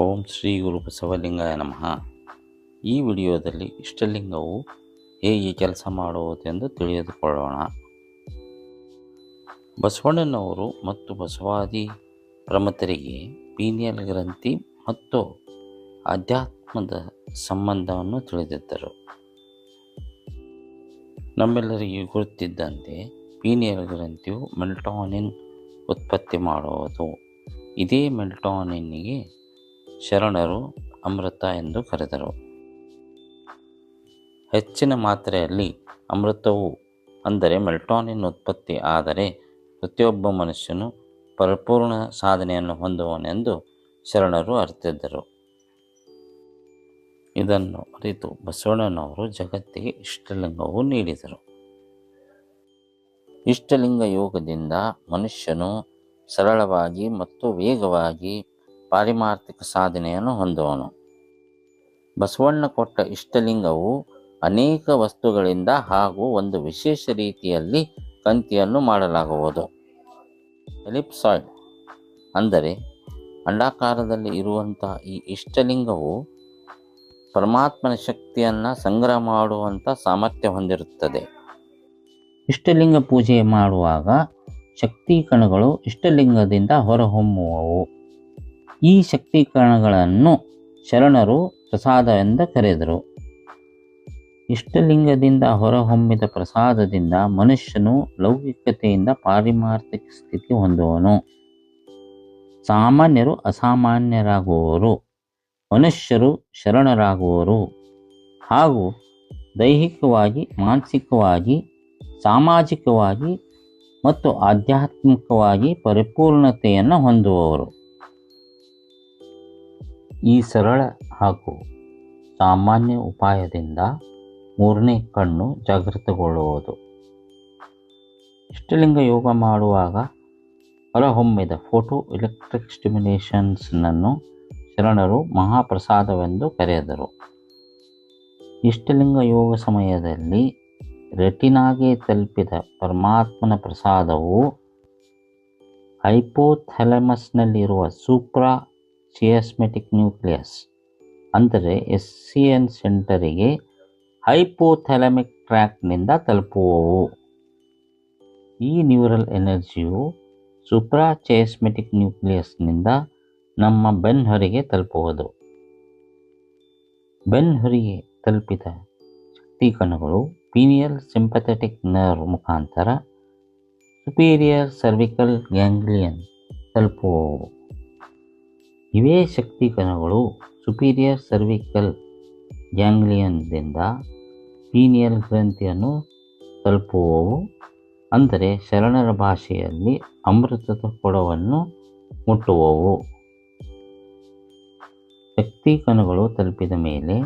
ಓಂ ಶ್ರೀ ಗುರು ಬಸವಲಿಂಗಾಯ ನಮಃ. ಈ ವಿಡಿಯೋದಲ್ಲಿ ಇಷ್ಟಲಿಂಗವು ಹೇಗೆ ಕೆಲಸ ಮಾಡುವುದೆಂದು ತಿಳಿದುಕೊಳ್ಳೋಣ. ಬಸವಣ್ಣನವರು ಮತ್ತು ಬಸವಾದಿ ಪ್ರಮತರಿಗೆ ಪೀನಿಯಲ್ ಗ್ರಂಥಿ ಮತ್ತು ಆಧ್ಯಾತ್ಮದ ಸಂಬಂಧವನ್ನು ತಿಳಿದಿದ್ದರು. ನಮ್ಮೆಲ್ಲರಿಗೂ ಗೊತ್ತಿದ್ದಂತೆ ಪೀನಿಯಲ್ ಗ್ರಂಥಿಯು ಮೆಲ್ಟಾನಿನ್ ಉತ್ಪತ್ತಿ ಮಾಡುವುದು. ಇದೇ ಮೆಲ್ಟಾನಿನ್ನಿಗೆ ಶರಣರು ಅಮೃತ ಎಂದು ಕರೆದರು. ಹೆಚ್ಚಿನ ಮಾತ್ರೆಯಲ್ಲಿ ಅಮೃತವು ಅಂದರೆ ಮೆಲ್ಟಾನಿನ್ ಉತ್ಪತ್ತಿ, ಆದರೆ ಪ್ರತಿಯೊಬ್ಬ ಮನುಷ್ಯನು ಪರಿಪೂರ್ಣ ಸಾಧನೆಯನ್ನು ಹೊಂದುವನೆಂದು ಶರಣರು ಅರಿತಿದ್ದರು. ಇದನ್ನು ಅರಿತು ಬಸವಣ್ಣನವರು ಜಗತ್ತಿಗೆ ಇಷ್ಟಲಿಂಗವು ನೀಡಿದರು. ಇಷ್ಟಲಿಂಗ ಯೋಗದಿಂದ ಮನುಷ್ಯನು ಸರಳವಾಗಿ ಮತ್ತು ವೇಗವಾಗಿ ಪಾರಿಮಾರ್ಥಿಕ ಸಾಧನೆಯನ್ನು ಹೊಂದುವನು. ಬಸವಣ್ಣ ಕೊಟ್ಟ ಇಷ್ಟಲಿಂಗವು ಅನೇಕ ವಸ್ತುಗಳಿಂದ ಹಾಗೂ ಒಂದು ವಿಶೇಷ ರೀತಿಯಲ್ಲಿ ಕಂತಿಯನ್ನು ಮಾಡಲಾಗುವುದು. ಎಲಿಪ್ಸಾಯ್ಡ್ ಅಂದರೆ ಅಂಡಾಕಾರದಲ್ಲಿ ಇರುವಂತಹ ಈ ಇಷ್ಟಲಿಂಗವು ಪರಮಾತ್ಮನ ಶಕ್ತಿಯನ್ನು ಸಂಗ್ರಹ ಮಾಡುವಂಥ ಸಾಮರ್ಥ್ಯ ಹೊಂದಿರುತ್ತದೆ. ಇಷ್ಟಲಿಂಗ ಪೂಜೆ ಮಾಡುವಾಗ ಶಕ್ತಿ ಕಣಗಳು ಇಷ್ಟಲಿಂಗದಿಂದ ಹೊರಹೊಮ್ಮುವವು. ಈ ಶಕ್ತೀಕರಣಗಳನ್ನು ಶರಣರು ಪ್ರಸಾದ ಎಂದು ಕರೆದರು. ಇಷ್ಟಲಿಂಗದಿಂದ ಹೊರಹೊಮ್ಮಿದ ಪ್ರಸಾದದಿಂದ ಮನುಷ್ಯನು ಲೌಕಿಕತೆಯಿಂದ ಪಾರಿಮಾರ್ಥಿಕ ಸ್ಥಿತಿ ಹೊಂದುವನು. ಸಾಮಾನ್ಯರು ಅಸಾಮಾನ್ಯರಾಗುವವರು ಮನುಷ್ಯರು ಶರಣರಾಗುವರು. ಹಾಗೂ ದೈಹಿಕವಾಗಿ, ಮಾನಸಿಕವಾಗಿ, ಸಾಮಾಜಿಕವಾಗಿ ಮತ್ತು ಆಧ್ಯಾತ್ಮಿಕವಾಗಿ ಪರಿಪೂರ್ಣತೆಯನ್ನು ಹೊಂದುವವರು ಈ ಸರಳ ಹಾಗೂ ಸಾಮಾನ್ಯ ಉಪಾಯದಿಂದ ಮೂರನೇ ಕಣ್ಣು ಜಾಗೃತಗೊಳ್ಳುವುದು. ಇಷ್ಟಲಿಂಗ ಯೋಗ ಮಾಡುವಾಗ ಹೊರಹೊಮ್ಮಿದ ಫೋಟೋ ಎಲೆಕ್ಟ್ರಿಕ್ ಸ್ಟಿಮ್ಯುಲೇಷನ್ಸ್ನನ್ನು ಶರಣರು ಮಹಾಪ್ರಸಾದವೆಂದು ಕರೆದರು. ಇಷ್ಟಲಿಂಗ ಯೋಗ ಸಮಯದಲ್ಲಿ ರೆಟಿನಾಗೆ ತಲುಪಿದ ಪರಮಾತ್ಮನ ಪ್ರಸಾದವು ಹೈಪೋಥೆಲಮಸ್ನಲ್ಲಿರುವ ಸೂಪ್ರಾ ಚಿಯಸ್ಮೆಟಿಕ್ ನ್ಯೂಕ್ಲಿಯಸ್, ಅಂದರೆ ಎಸ್ ಸಿ ಎನ್ ಸೆಂಟರಿಗೆ ಹೈಪೋಥೆಲಮಿಕ್ ಟ್ರ್ಯಾಕ್ನಿಂದ ತಲುಪುವವು. ಈ ನ್ಯೂರಲ್ ಎನರ್ಜಿಯು ಸುಪ್ರಾ ಚೇಸ್ಮೆಟಿಕ್ ನ್ಯೂಕ್ಲಿಯಸ್ನಿಂದ ನಮ್ಮ ಬೆನ್ಹೊರಿಗೆ ತಲುಪುವುದು. ಬೆನ್ಹೊರಿಗೆ ತಲುಪಿದ ಶಕ್ತಿ ಕಣಗಳು ಪೀನಿಯಲ್ ಸಿಂಪಥೆಟಿಕ್ ನರ್ವ್ ಮುಖಾಂತರ ಸುಪೀರಿಯರ್ ಸರ್ವಿಕಲ್ ಗ್ಯಾಂಗ್ಲಿಯನ್ ತಲುಪುವವು. ಇವೇ ಶಕ್ತಿ ಕಣಗಳು ಸುಪೀರಿಯರ್ ಸರ್ವಿಕಲ್ ಗ್ಯಾಂಗ್ಲಿಯನ್ದಿಂದ ಪೀನಿಯಲ್ ಗ್ರಂಥಿಯನ್ನು ತಲುಪುವವು. ಅಂದರೆ ಶರಣರ ಭಾಷೆಯಲ್ಲಿ ಅಮೃತದ ಕೊಡವನ್ನು ಮುಟ್ಟುವವು. ಶಕ್ತಿ ಕಣಗಳು ತಲುಪಿದ ಮೇಲೆ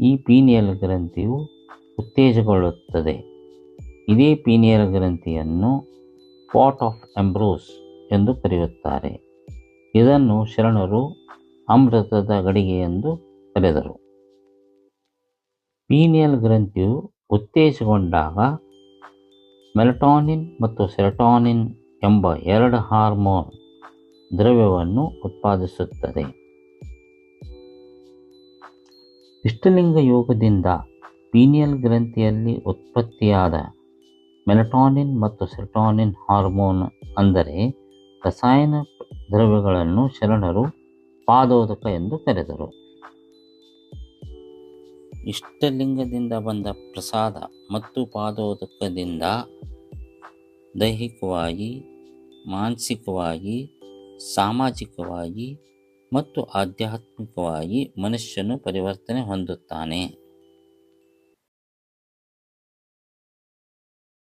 ಈ ಪೀನಿಯಲ್ ಗ್ರಂಥಿಯು ಉತ್ತೇಜಗೊಳ್ಳುತ್ತದೆ. ಇದೇ ಪೀನಿಯಲ್ ಗ್ರಂಥಿಯನ್ನು ಪಾಟ್ ಆಫ್ ಎಂಬ್ರೋಸ್ ಎಂದು ಕರೆಯುತ್ತಾರೆ. ಇದನ್ನು ಶರಣರು ಅಮೃತದ ಗಡಿಗೆ ಎಂದು ಕರೆದರು. ಪೀನಿಯಲ್ ಗ್ರಂಥಿಯು ಉತ್ತೇಜಗೊಂಡಾಗ ಮೆಲಟಾನಿನ್ ಮತ್ತು ಸೆರಟಾನಿನ್ ಎಂಬ ಎರಡು ಹಾರ್ಮೋನ್ ದ್ರವ್ಯವನ್ನು ಉತ್ಪಾದಿಸುತ್ತದೆ. ಇಷ್ಟಲಿಂಗ ಯೋಗದಿಂದ ಪೀನಿಯಲ್ ಗ್ರಂಥಿಯಲ್ಲಿ ಉತ್ಪತ್ತಿಯಾದ ಮೆಲಟಾನಿನ್ ಮತ್ತು ಸೆರಟಾನಿನ್ ಹಾರ್ಮೋನ್ ಅಂದರೆ ರಸಾಯನ ದ್ರವ್ಯಗಳನ್ನು ಶರಣರು ಪಾದೋದಕ ಎಂದು ಕರೆದರು. ಇಷ್ಟಲಿಂಗದಿಂದ ಬಂದ ಪ್ರಸಾದ ಮತ್ತು ಪಾದೋದಕದಿಂದ ದೈಹಿಕವಾಗಿ, ಮಾನಸಿಕವಾಗಿ, ಸಾಮಾಜಿಕವಾಗಿ ಮತ್ತು ಆಧ್ಯಾತ್ಮಿಕವಾಗಿ ಮನುಷ್ಯನು ಪರಿವರ್ತನೆ ಹೊಂದುತ್ತಾನೆ.